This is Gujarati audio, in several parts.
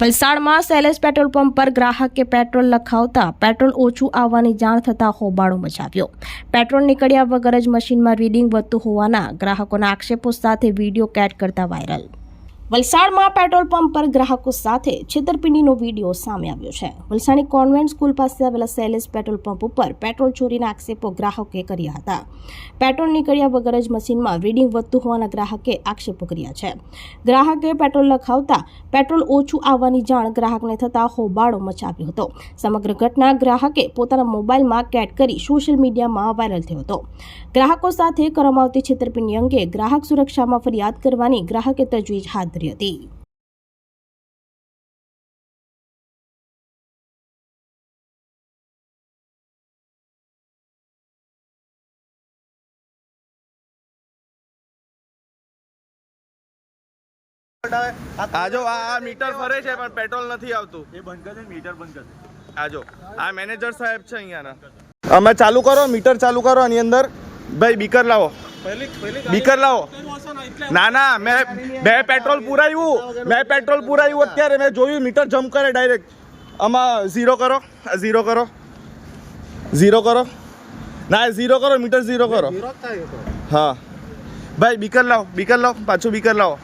વલસાડમાં સેલેસ પેટ્રોલ પંપ પર ગ્રાહકે પેટ્રોલ લખાવતા પેટ્રોલ ઓછું આવવાની જાણ થતાં હોબાળો મચાવ્યો. પેટ્રોલ નીકળ્યા વગર જ મશીનમાં રીડિંગ વધતું હોવાના ગ્રાહકોના આક્ષેપો સાથે વીડિયો કેટ કરતા વાયરલ. વલસાડમાં પેટ્રોલ પંપ પર ગ્રાહકો સાથે છેતરપિંડીનો વીડિયો સામે આવ્યો છે. વલસાડની કોન્વેન્ટ સ્કૂલ પાસે આવેલા સેલેસ પેટ્રોલ પંપ ઉપર પેટ્રોલ ચોરીના આક્ષેપો ગ્રાહકે કર્યા હતા. પેટ્રોલ નીકળ્યા વગર જ મશીનમાં રીડિંગ વધતું હોવાના ગ્રાહકે આક્ષેપો કર્યા છે. ગ્રાહકે પેટ્રોલ લખાવતા પેટ્રોલ ઓછું આવવાની જાણ ગ્રાહકને થતાં હોબાળો મચાવ્યો હતો. સમગ્ર ઘટના ગ્રાહકે પોતાના મોબાઈલમાં કેટ કરી સોશિયલ મીડિયામાં વાયરલ થયો હતો. ગ્રાહકો સાથે કરવામાં આવતી છેતરપિંડી અંગે ગ્રાહક સુરક્ષામાં ફરિયાદ કરવાની ગ્રાહકે તજવીજ હાથ ધરી હતી. આજો આ આ મીટર ફરે છે પણ પેટ્રોલ નથી આવતું. એ બંધ કરી દે મીટર બંધ કરી આજો આ મેનેજર સાહેબ છે અહીંયાના. અમે ચાલુ કરો મીટર ચાલુ કરો આની અંદર. ભાઈ બીકર લાવો. બીકર લાવો. ના ના મેં મેં પેટ્રોલ પુરાવ્યું. મેં પેટ્રોલ પુરાવ્યું અત્યારે. મેં જોયું મીટર જમ્પ કરે ડાયરેક્ટ આમાં ઝીરો કરો ઝીરો કરો. ઝીરો કરો. ના ઝીરો કરો મીટર ઝીરો કરો. હા. ભાઈ બીકર લાવો બીકર લાવો પાછું બીકર લાવો.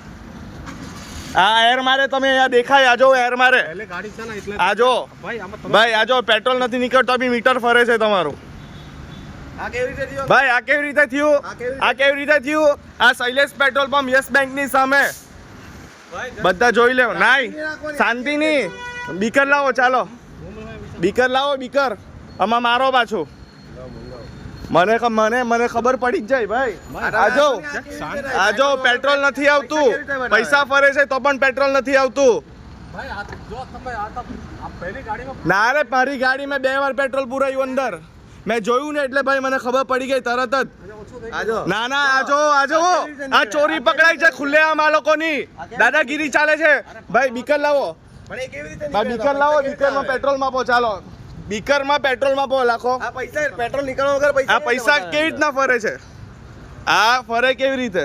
આ એર મારે તમે અહીંયા દેખાય આજો એર મારે. એટલે ગાડી છે ને એટલે આજો ભાઈ આજો પેટ્રોલ નથી નીકળતો બી મીટર ફરે છે તમારું. ભાઈ આ કેવી રીતે થયું? આ કેવી રીતે? આ કેવી રીતે થયું? આ શૈલેષ પેટ્રોલ પંપ યસ બેંકની સામે બધા જોઈ લેવો નાઈ શાંતિ ની બીકર લાવો ચાલો. બીકર લાવો બીકર. આમાં મારો પાછો. મને મને મને ખબર પડી જ જાય ભાઈ. આજો આજો પેટ્રોલ નથી આવતું. પૈસા ફરે છે તો પણ પેટ્રોલ નથી આવતું. ભાઈ આ જો તમે આ તો આ પહેલી ગાડીમાં ના રે મારી ગાડી મેં બે વાર પેટ્રોલ પુરાયું અંદર. મેં જોયું ને એટલે ભાઈ મને ખબર પડી ગઈ તરત જ. ના ના આજો આજો આ ચોરી પકડાઈ છે ખુલ્લેઆમ આ લોકોની. દાદાગીરી ચાલે છે. ભાઈ બીકર લાવો. ભાઈ બીકર લાવો બીકરમાં પેટ્રોલ માપો ચાલો. બીકરમાં પેટ્રોલ માપો લાખો. આ પૈસા પેટ્રોલ નીકળવા વગર પૈસા આ પૈસા કેવી રીતના ફરે છે? આ ફરે કેવી રીતે?